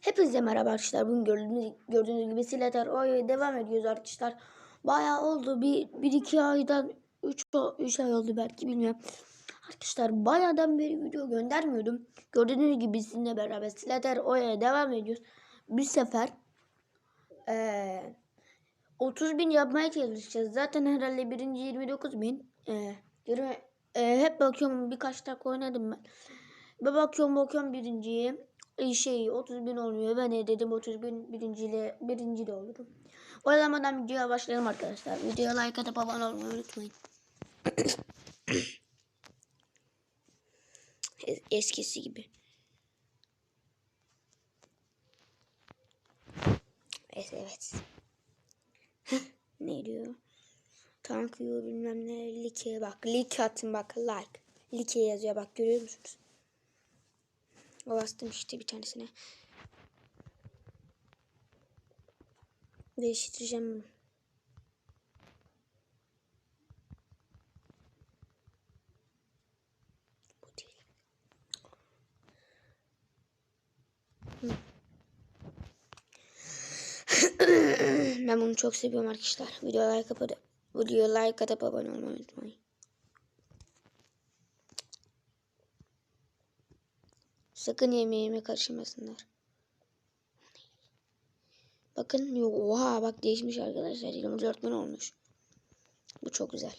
Hepinize merhaba arkadaşlar. Bugün gördüğünüz, gördüğünüz gibi Sileter Oyo'ya devam ediyoruz arkadaşlar. Bayağı oldu. Bir, bir iki aydan üç, üç ay oldu belki bilmiyorum. Arkadaşlar bayağıdan beri video göndermiyordum. Gördüğünüz gibi sizinle beraber Sileter Oyo'ya devam ediyoruz. Bir sefer eee 30 bin yapmaya çalışacağız. Zaten herhalde birinci 29 bin. Eee 20, eee, hep bakıyorum birkaç dakika oynadım ben. Bir bakıyorum bakıyorum birinciye e, şey 30 bin olmuyor. Ben de dedim 30 bin birinciyle birinci de olurum. O zamandan videoya başlayalım arkadaşlar. Videoya like atıp abone olmayı unutmayın. Es- Eskisi gibi. Evet. evet. ne diyor? Tank yiyor bilmem ne. Like bak. Like atın bak. Like. Like yazıyor bak görüyor musunuz? Bastım işte bir tanesine. Değiştireceğim bunu. Ben bunu çok seviyorum arkadaşlar. Video like atıp video like atıp abone olmayı unutmayın. Sakın yemeğime karışmasınlar. Bakın yok oha bak değişmiş arkadaşlar. 24 bin olmuş. Bu çok güzel.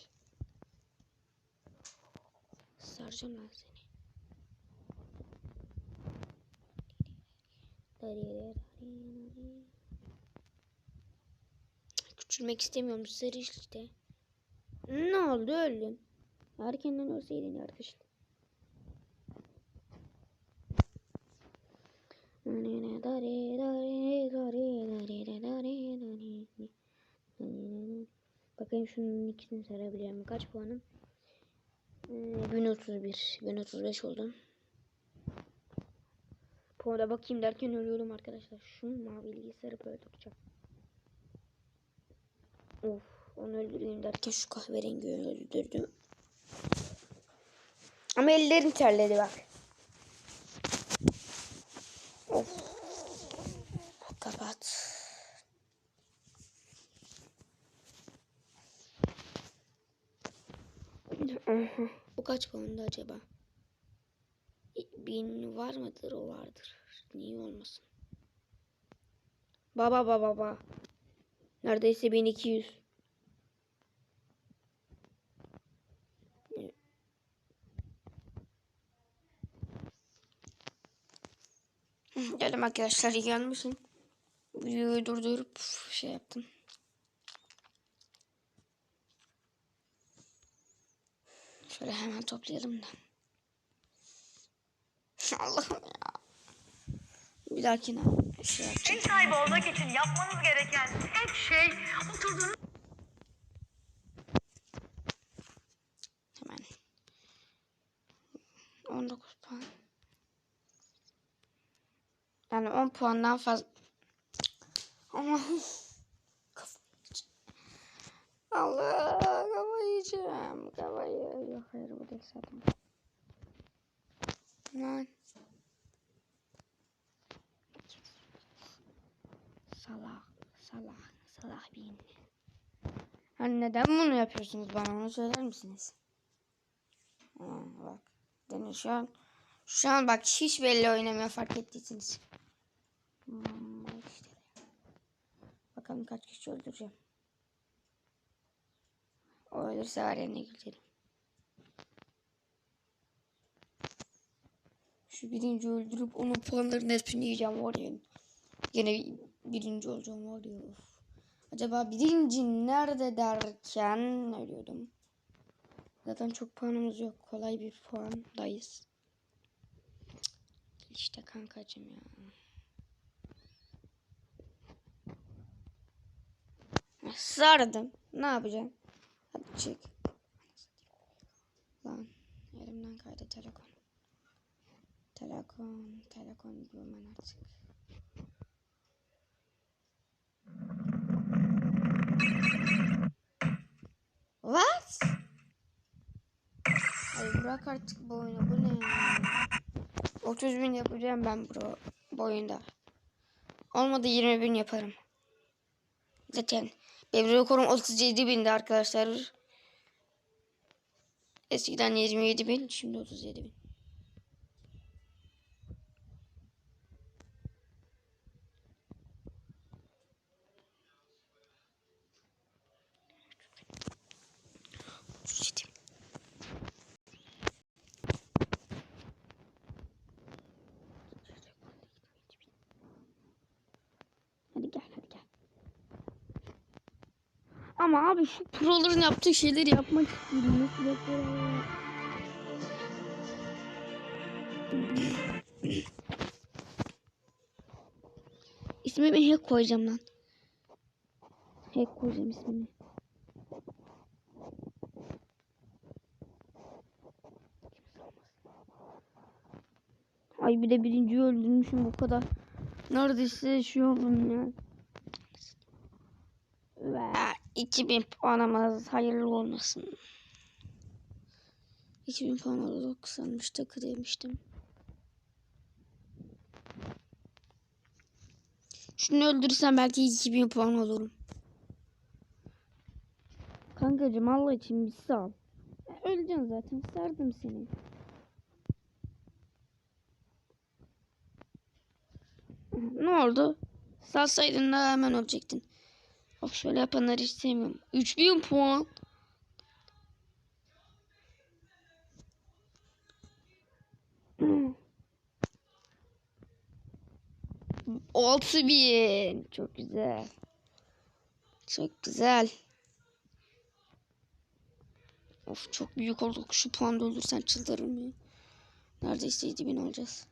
Saracağım lan seni. Küçülmek istemiyorum. Sarı işte. Ne oldu öldüm. Erkenden ölseydin arkadaşlar. Bakayım şunun ikisini sarabiliyor mu? Kaç puanım? Ee, 1031. 1035 oldum. Puana bakayım derken ölüyorum arkadaşlar. Şu maviliği sarıp öldüreceğim. Of onu öldüreyim derken şu kahverengi öldürdüm. Ama ellerim terledi bak. Of. Kapat. Bu kaç puanda acaba? Bin var mıdır? O vardır. Niye olmasın? Baba baba baba. Neredeyse 1200. Geldim arkadaşlar yanmışım. Videoyu durdurup şey yaptım. Şöyle hemen toplayalım da. Allah'ım ya. Bir dahakine şey yapacağım. Ev sahibi için yapmanız gereken tek şey oturduğunuz Hemen. 19 puan. Yani 10 puandan fazla. Allah kafayı yiyeceğim. Kafayı yok hayır bu değil zaten. Lan. Salak, salak, salak bir insan. Hani neden bunu yapıyorsunuz bana onu söyler misiniz? Ha, bak. Deniz şu an şu an bak hiç belli oynamıyor fark ettiyseniz. Hmm, bak işte. Bakalım kaç kişi öldüreceğim. O ölürse ne gülerim. Şu birinci öldürüp onun puanlarının hepsini yiyeceğim var ya. Yine birinci olacağım var ya. Of. Acaba birinci nerede derken ölüyordum. Zaten çok puanımız yok. Kolay bir puandayız. İşte kankacım ya. Sardım. Ne yapacağım? Hadi çık. Lan elimden kaydı telefon. Telefon, telefon diyorum ben artık. What? Ay bırak artık bu oyunu. Bu ne ya? 30 bin yapacağım ben bro, bu oyunda. Olmadı 20 bin yaparım. Zaten benim rekorum 37 bindi arkadaşlar. Eskiden 27 bin şimdi 37 bin. Hadi gel hadi gel. Ama abi şu proların yaptığı şeyleri yapmak istiyorum. İsmimi hack koyacağım lan. Hack koyacağım ismini. Ay bir de birinciyi öldürmüşüm o kadar. Neredeyse şey oldum ya. Ve 2000 puanımız hayırlı olmasın. 2000 puan oldu. 90'mış takı demiştim. Şunu öldürürsem belki 2000 puan olurum. Kankacım Allah için bir sal. Öleceksin zaten. Sardım seni. Ne oldu? Salsaydın da hemen ölecektin. Bak şöyle yapanları hiç sevmiyorum. 3000 puan. Altı bin. Çok güzel. Çok güzel. Of çok büyük olduk. Şu puan da olursan çıldırırım ya. Neredeyse 7000 olacağız.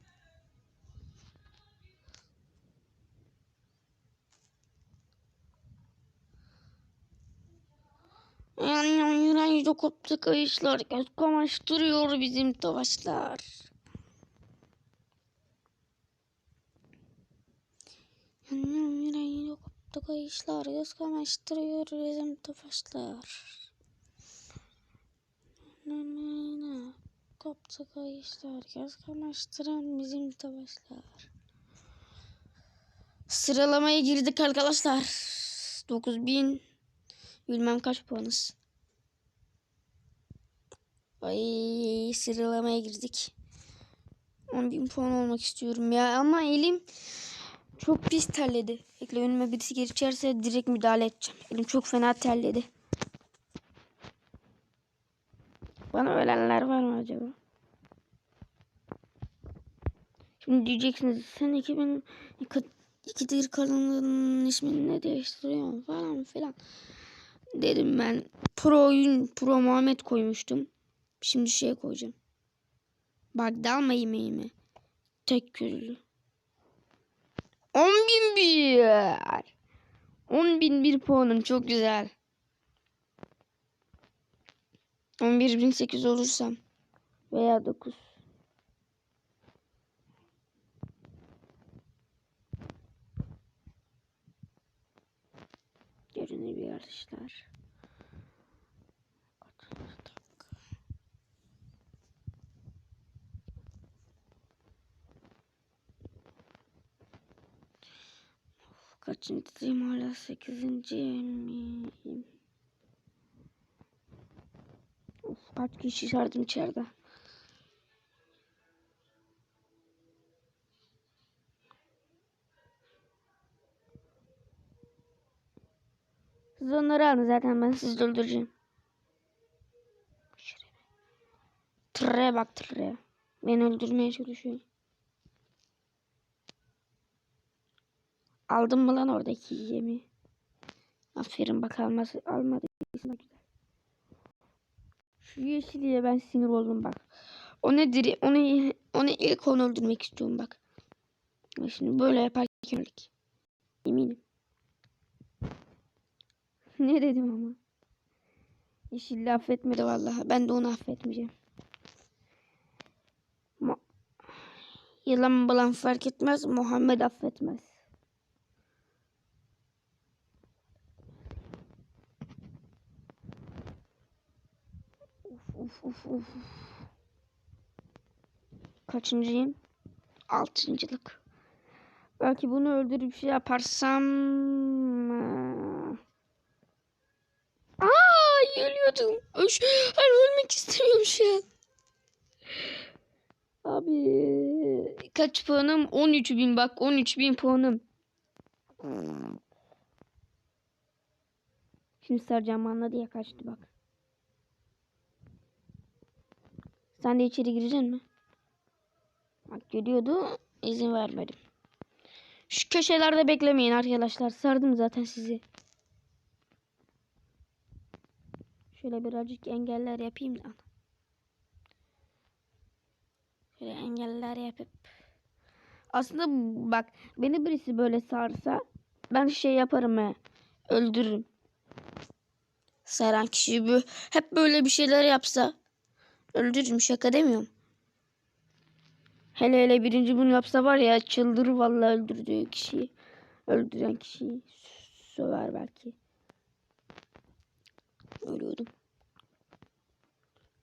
Yani yüreği koptu kayışlar. Göz kamaştırıyor bizim savaşlar. Yani yüreği koptu kayışlar. Göz kamaştırıyor bizim savaşlar. Yani koptu kayışlar. Göz kamaştıran bizim savaşlar. Sıralamaya girdik arkadaşlar. 9000 Bilmem kaç puanız. Ay sıralamaya girdik. 10.000 puan olmak istiyorum ya ama elim çok pis terledi. Bekle önüme birisi geçerse direkt müdahale edeceğim. Elim çok fena terledi. Bana ölenler var mı acaba? Şimdi diyeceksiniz sen 2000 ikidir kalınlığının ismini ne değiştiriyorsun falan filan. Dedim ben pro oyun pro Muhammed koymuştum. Şimdi şey koyacağım. Bak dalma yemeğimi. Tek gözlü. 10 bin bir. 10 bin bir puanım çok güzel. 11.800 olursam veya 9. Görünebiliyor arkadaşlar. Kaçıncıyım hala? Sekizinciyim. Of, kaç kişi çağırdım içeride. Siz onları alın zaten ben sizi öldüreceğim. Tırraya bak tırraya. Beni öldürmeye çalışıyor. Aldın mı lan oradaki yemi? Aferin bak almadıysan güzel. Şu yeşiliye ben sinir oldum bak. O nedir? Onu, onu ilk onu öldürmek istiyorum bak. Şimdi böyle yaparken öldük. Eminim. ne dedim ama. Yeşilli affetmedi vallahi. Ben de onu affetmeyeceğim. Yılan bulan fark etmez. Muhammed affetmez. Uf uf uf. Kaçıncıyım? Altıncılık. Belki bunu öldürüp şey yaparsam... Aa, Aa ölüyordum. Öş, hayır ölmek istemiyorum şu an. Abi kaç puanım? 13 bin bak 13 bin puanım. Şimdi Sercan anladı ya kaçtı bak. Sen de içeri gireceksin mi? Bak görüyordu izin vermedim. Şu köşelerde beklemeyin arkadaşlar. Sardım zaten sizi. Şöyle birazcık engeller yapayım da. Şöyle engeller yapıp. Aslında bak beni birisi böyle sarsa ben şey yaparım he. Öldürürüm. Saran kişi hep böyle bir şeyler yapsa öldürürüm şaka demiyorum. Hele hele birinci bunu yapsa var ya çıldırır vallahi öldürdüğü kişiyi. Öldüren kişiyi söver belki. Ölüyordum.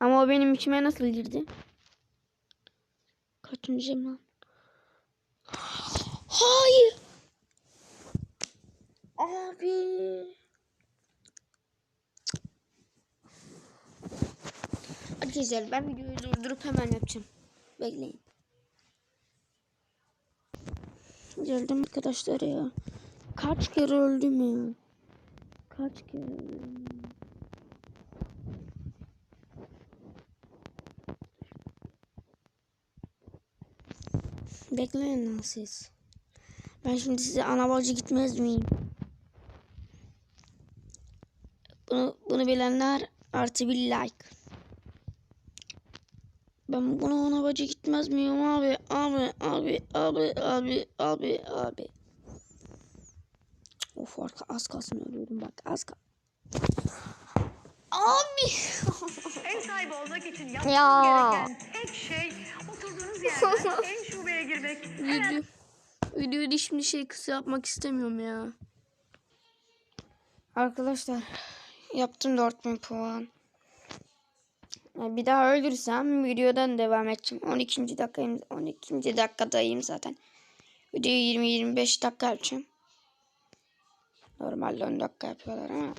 Ama o benim içime nasıl girdi? Kaçıncıyım lan? Hayır. Abi. Arkadaşlar ben videoyu durdurup hemen yapacağım. Bekleyin. Geldim arkadaşlar ya. Kaç kere öldüm ya. Kaç kere öldüm. Bekleyin lan siz. Ben şimdi size ana bacı gitmez miyim? Bunu, bunu bilenler artı bir like. Ben buna ana bacı gitmez miyim abi? Abi, abi, abi, abi, abi, abi. Of arka az kalsın ölüyordum bak az kal. Abi. Ev sahibi olmak için yapmanız Ya. gereken tek şey oturduğunuz yerden en şubeye girmek. Video, videoyu şimdi şey kısa yapmak istemiyorum ya. Arkadaşlar yaptım 4000 puan. Bir daha ölürsem videodan devam edeceğim. 12. dakikayım 12. dakikadayım zaten. Videoyu 20-25 dakika yapacağım. Normalde 10 dakika yapıyorlar ama.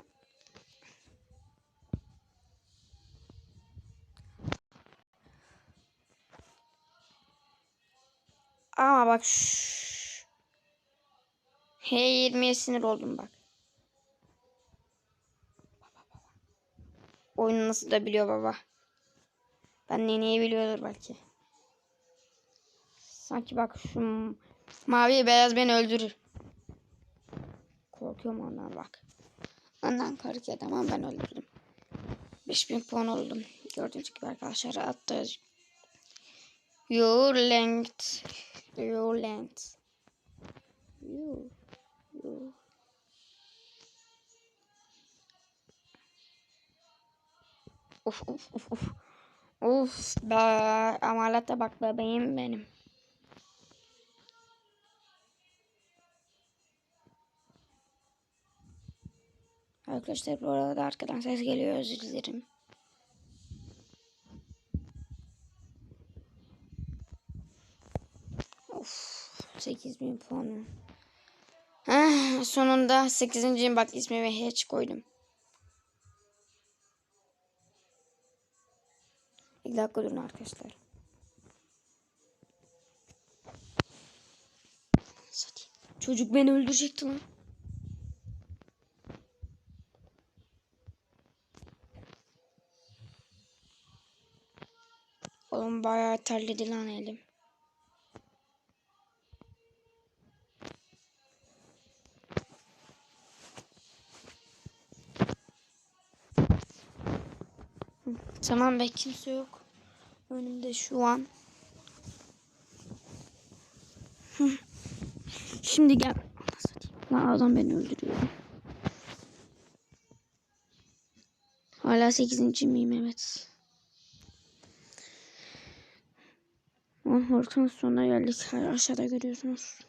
Ama bak şşş. H20'ye sinir oldum bak. Oyunu nasıl da biliyor baba. Ben ne neyi biliyordur belki. Sanki bak şu mavi beyaz beni öldürür. Korkuyorum ondan bak. Ondan korkuyor ama ben öldürdüm. 5000 puan oldum. Gördüğünüz gibi arkadaşlar attı. Your length. Your length. Your. Your. Of of of of. Of be amalata bak bebeğim benim. Arkadaşlar bu arada arkadan ses geliyor özür dilerim. Of 8000 puanım. Ah, sonunda 8. bak ismimi hiç koydum. Bir dakika durun arkadaşlar. Çocuk beni öldürecekti lan. Oğlum bayağı terledi lan elim. Tamam be kimse yok. Önümde şu an. Şimdi gel. Lan adam beni öldürüyor. Hala 8. miyim evet. Ortanın sonuna geldik. Aşağıda görüyorsunuz.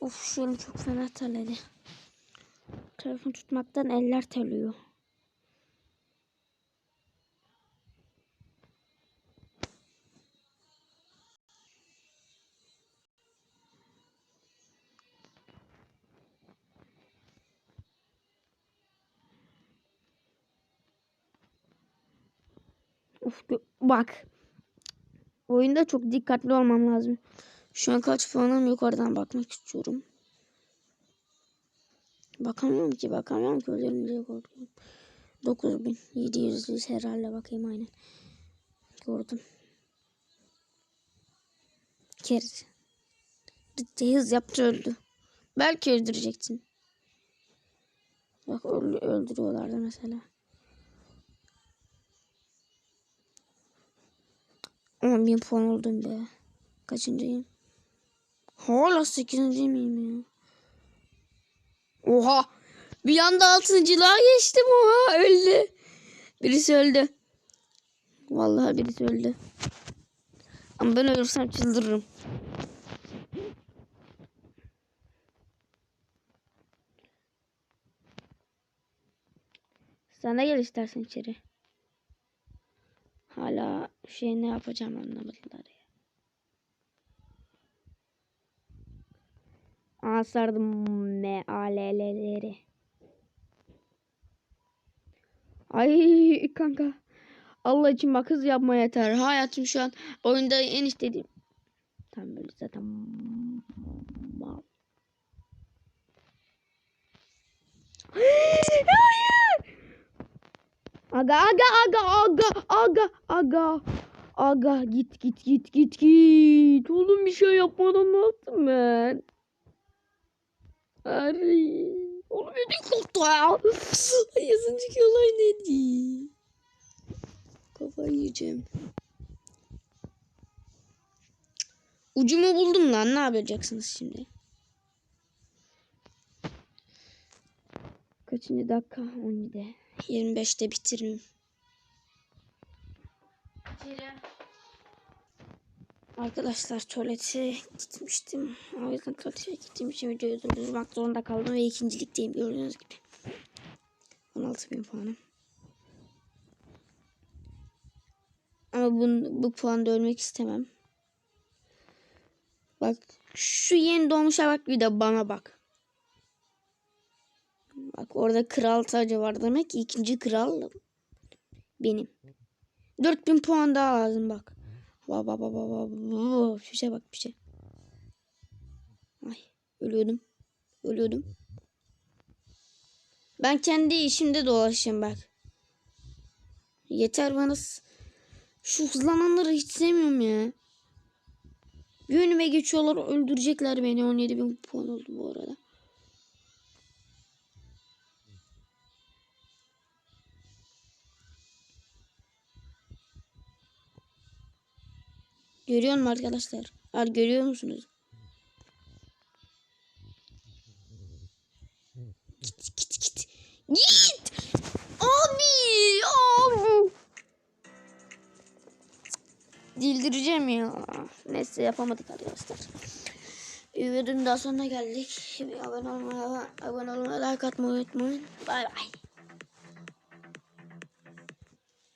Of şu elim çok fena terledi. Telefon tutmaktan eller terliyor. Of bak. Oyunda çok dikkatli olmam lazım. Şu an kaç puanım yukarıdan bakmak istiyorum. Bakamıyorum ki bakamıyorum ki ölürüm diye korkuyorum. 9700 herhalde bakayım aynen. Gördüm. Keriz. Hız yaptı öldü. Belki öldüreceksin. Bak öldü, öldürüyorlardı mesela. 10 bin puan oldum be. Kaçıncıyım? Hala 8. miyim ya? Oha! Bir anda altıncılığa geçtim oha öldü. Birisi öldü. Vallahi birisi öldü. Ama ben ölürsem çıldırırım. Sen de gel istersen içeri. Hala şey ne yapacağım anlamadılar ya. Aa sardım mealelleri. Ay kanka. Allah için bak hız yapma yeter. Hayatım şu an oyunda en istediğim. Tam böyle zaten. Mal. Hayır. Aga aga aga aga aga aga. Aga git git git git git. Oğlum bir şey yapmadan ne yaptım ben? Ay. Oğlum ödüm koptu ya. Ay yazıncı olay neydi? Kafayı yiyeceğim. Ucumu buldum lan. Ne yapacaksınız şimdi? Kaçıncı dakika? 17. 25'te bitiririm. Arkadaşlar tuvalete gitmiştim. O yüzden tuvalete gittiğim için videoyu durdurmak zorunda kaldım ve ikincilikteyim gördüğünüz gibi. 16 bin puanım. Ama bu, bu puanda ölmek istemem. Bak şu yeni doğmuşa bak bir de bana bak. Bak orada kral tacı var demek ki ikinci kral benim. 4000 puan daha lazım bak. Bak bak bak bak bak. Şu şey bak bir şey. Ay ölüyordum. Ölüyordum. Ben kendi işimde dolaşayım bak. Yeter bana. Şu hızlananları hiç sevmiyorum ya. Bir önüme geçiyorlar öldürecekler beni. 17 bin puan oldu bu arada. Görüyor musun arkadaşlar? Al görüyor musunuz? Git git git. Git. Abi. Abi. Dildireceğim ya. Neyse yapamadık arkadaşlar. Videonun daha sonuna geldik. Abone olmayı, abone olmayı, like atmayı unutmayın. Bay bay.